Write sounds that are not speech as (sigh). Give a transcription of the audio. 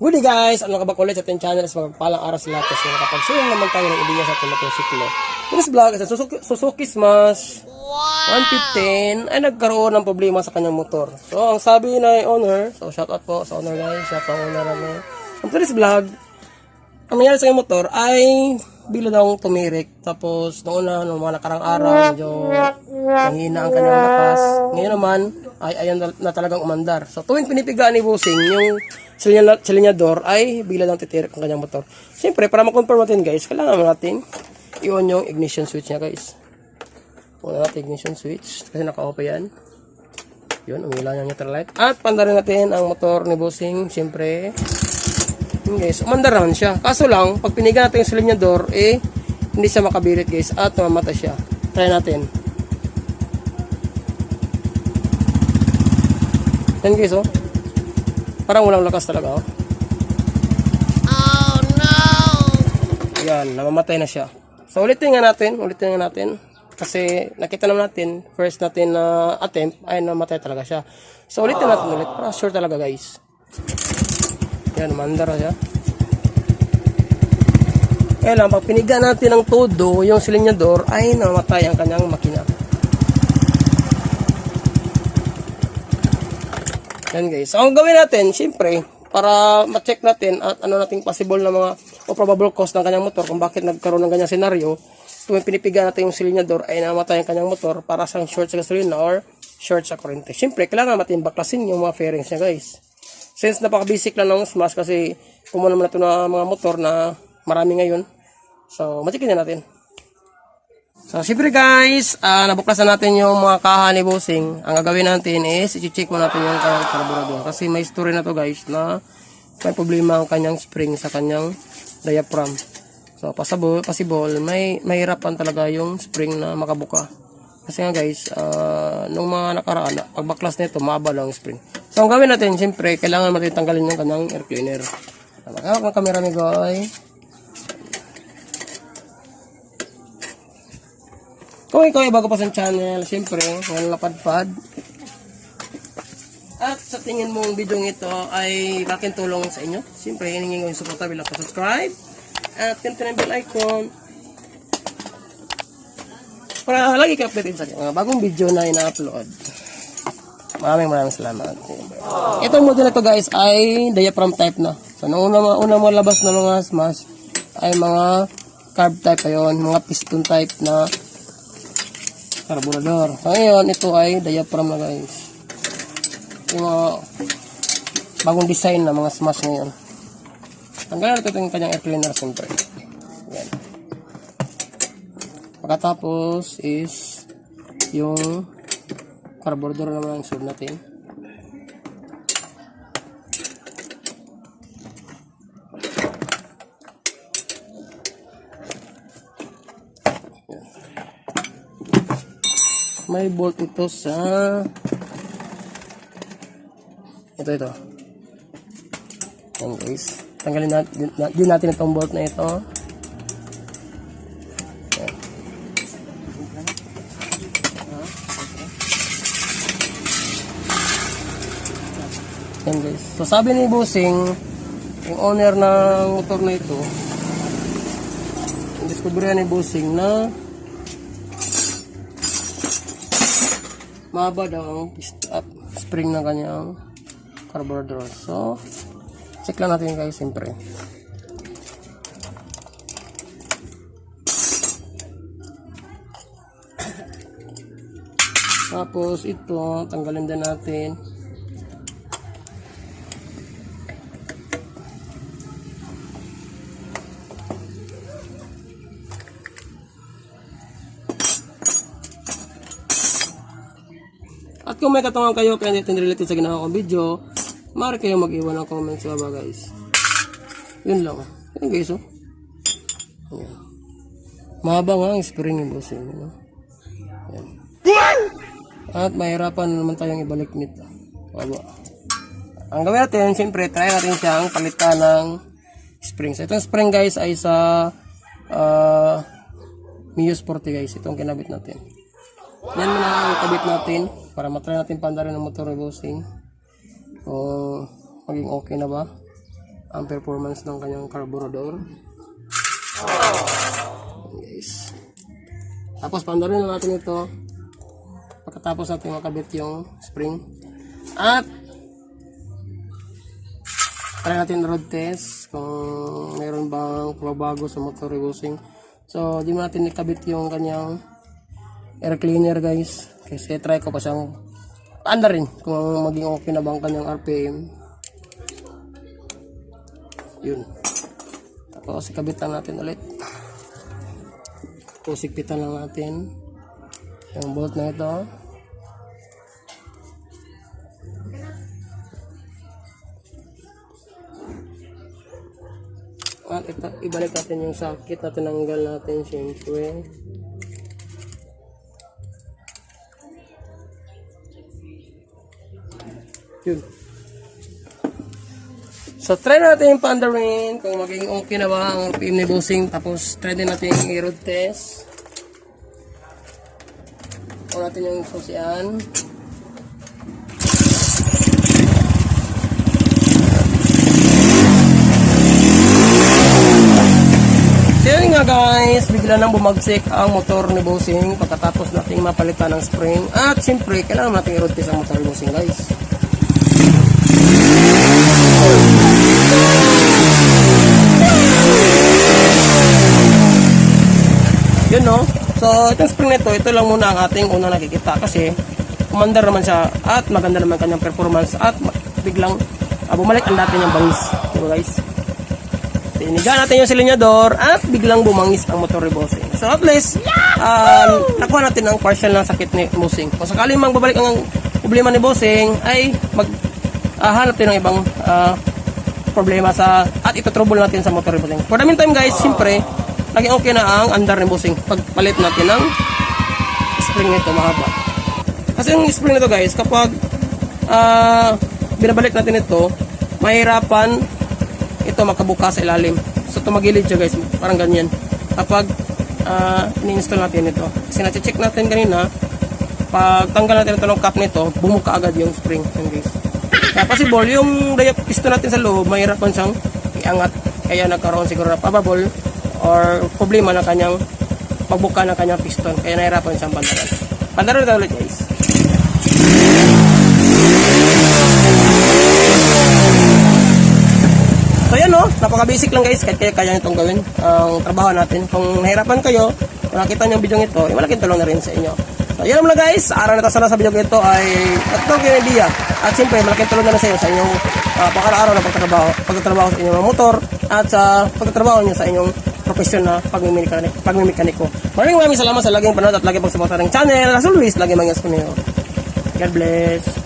Good day guys! Ano ka ba ulit sa ating channel sa magpalang araw sa lahat kasi nakapag-share naman tayo ng ideya sa ating motosiklo. This vlog is Suzuki, Suzuki Smash 115 ay nagkaroon ng problema sa kanyang motor. So, ang sabi na owner, so shout out po sa owner guys, shout out owner namin. Ang this vlog, ang nangyari sa kanyang motor ay bila daw tumirik. Tapos, noong una, noong mga nakarang araw, medyo nanghina ang kanyang lakas. Ngayon naman, ay ayan na, talagang umandar. So, tuwing pinipigaan ni Busing, yung silinya- silinyador ay bila daw titirik ang kanyang motor. Siyempre, para makonfirm natin guys, kailangan natin i-on yung ignition switch niya guys. Una natin ignition switch, kasi naka-off yan. Yun, umilaw yung neutral light. At pandarin natin ang motor ni Busing, siyempre, guys, umandar naman siya. Kaso lang, pag piniga natin yung silinyador, eh, hindi siya makabirit guys, at mamata siya. Try natin. Yan guys, oh. Parang walang lakas talaga, oh. Oh no! Yan, namamatay na siya. So, ulitin nga natin, ulitin nga natin. Kasi, nakita naman natin, first natin na attempt, ay namatay talaga siya. So, ulitin natin ulit, para sure talaga guys. Yan, mandar na siya. Kaya lang, pag piniga natin ng todo, yung silinyador, ay namatay ang kanyang makina. Yan guys. So, ang gawin natin, syempre, para ma-check natin at ano nating possible na mga o probable cause ng kanyang motor kung bakit nagkaroon ng ganyang senaryo, tuwing pinipiga natin yung silinyador ay namatay ang kanyang motor para sa short sa gasolina or short sa kurente. Syempre, kailangan natin baklasin yung mga fairings niya guys. Since napaka-basic lang ng smash kasi kumuha naman ito na mga motor na marami ngayon. So, matikin na natin. So, siyempre guys, ah nabuklasan natin yung mga kaha ni Bossing. Ang gagawin natin is, i-check mo natin yung carburetor. Kasi may story na to guys na may problema ang kanyang spring sa kanyang diaphragm. So, possible, possible may mahirapan talaga yung spring na makabuka. Kasi nga guys, ah nung mga nakaraan, pagbaklas nito, mahaba lang ang spring. So, ang gawin natin, siyempre, kailangan natin tanggalin yung kanyang air cleaner. Magkakak ng camera ni Goy. Kung ikaw ay bago pa sa channel, siyempre, ngayon lapadpad. At sa tingin mong video ito ay laking tulong sa inyo, siyempre, hiningin ko yung suporta bilang pa-subscribe. At pinto ng bell icon. Para lagi ka updated sa mga bagong video na ina-upload. Maraming maraming salamat. Itong model na to guys ay diaphragm type na. So, nung una, una mo labas na mga smash ay mga carb type ayon, mga piston type na carburetor. So, ngayon, ito ay diaphragm na guys. Yung mga bagong design na mga smash ngayon. Tanggalan natin yung kanyang air cleaner siyempre. Pagkatapos is yung carburetor naman ang sub natin. may bolt ito sa ito ito. Yan tanggalin natin din natin itong bolt na ito yan guys so sabi ni Bossing yung owner ng motor na ito discovery ni Bossing na mahaba daw ang up spring ng kanyang carburetor. So, check lang natin guys, siyempre. (coughs) Tapos ito, tanggalin din natin. At kung may katanungan kayo kaya anything related sa ginawa kong video, maaari kayo mag-iwan ng comments sa baba guys. Yun lang. Yun guys oh. Ayan. Mahaba ang spring yung boss yun. Ano? Ayan. At mahirapan naman tayong ibalik nito. Baba. Ang gawin natin, siyempre, try natin siyang palitan ng spring. So, itong spring guys ay sa uh, Mio Sporty guys. Itong kinabit natin. Yan muna ang kabit natin para matry natin pandarin ng motor rebosing kung maging okay na ba. ang performance ng kanyang carburetor. Guys. Tapos pandarin na natin ito. Pagkatapos natin makabit yung spring. At try natin road test kung meron bang pagbabago sa motor rebusing. So, di natin ikabit yung kanyang air cleaner guys. Kasi try ko pa siyang anda rin kung maging okay na ba ang kanyang RPM. Yun. Tapos ikabit lang natin ulit. Tapos ikpitan lang natin yung bolt na ito. At ibalik natin yung sakit na tinanggal natin syempre. Yun. So, try natin yung pandarin kung maging okay na ba ang RPM ni Bossing. Tapos, try din natin yung road test. Kung natin yung susian. So, yun nga guys, bigla nang bumagsik ang motor ni Bossing pagkatapos nating mapalitan ng spring. At siyempre, kailangan natin i-road test ang motor ni Bossing guys. Yun no. So, itong spring nito, ito lang muna ang ating unang nakikita kasi kumandar naman siya at maganda naman kanyang performance at biglang ah, bumalik ang dati niyang bangis. Diba guys? Tiniga natin yung silinyador at biglang bumangis ang motor ni Bossing. So at least, um, nakuha natin ang partial ng sakit ni Bossing. Kung sakaling mang babalik ang problema ni Bossing, ay mag ah, hanap din ng ibang ah, problema sa at ito trouble natin sa motor ni Bossing. For the meantime guys, siyempre, naging okay na ang andar ni Bossing. Pagpalit natin ng spring nito mahaba. Kasi yung spring nito guys, kapag ah, binabalik natin ito, mahirapan ito makabuka sa ilalim. So tumagilid siya guys, parang ganyan. Kapag uh, ini-install natin ito. Kasi na-check natin kanina, pag tanggal natin ito ng cap nito, bumuka agad yung spring. Yan guys. Kaya possible, yung diap piston natin sa loob, mahirapan siyang iangat. Kaya nagkaroon siguro na pababol or problema ng kanyang pagbuka ng kanyang piston. Kaya nahirapan siyang bandaran. Bandaran ito ulit guys. So yan no, napaka-basic lang guys, kahit kaya kaya nitong gawin ang trabaho natin. Kung nahirapan kayo, kung nakita niyo ang video ito, eh, malaking tulong na rin sa inyo. So yan naman lang guys, araw na sana sa video ito ay natutulong kayo ng idea. At siyempre, malaking tulong na rin sa inyo sa inyong uh, pagkaraaraw na pagtatrabaho, pagtatrabaho sa inyong motor at sa pagtatrabaho niyo sa inyong profesyon na pagmimikaniko. pagmimikaniko. Maraming maraming salamat sa laging panood at laging pagsuporta ng channel. As always, laging mga ninyo. God bless.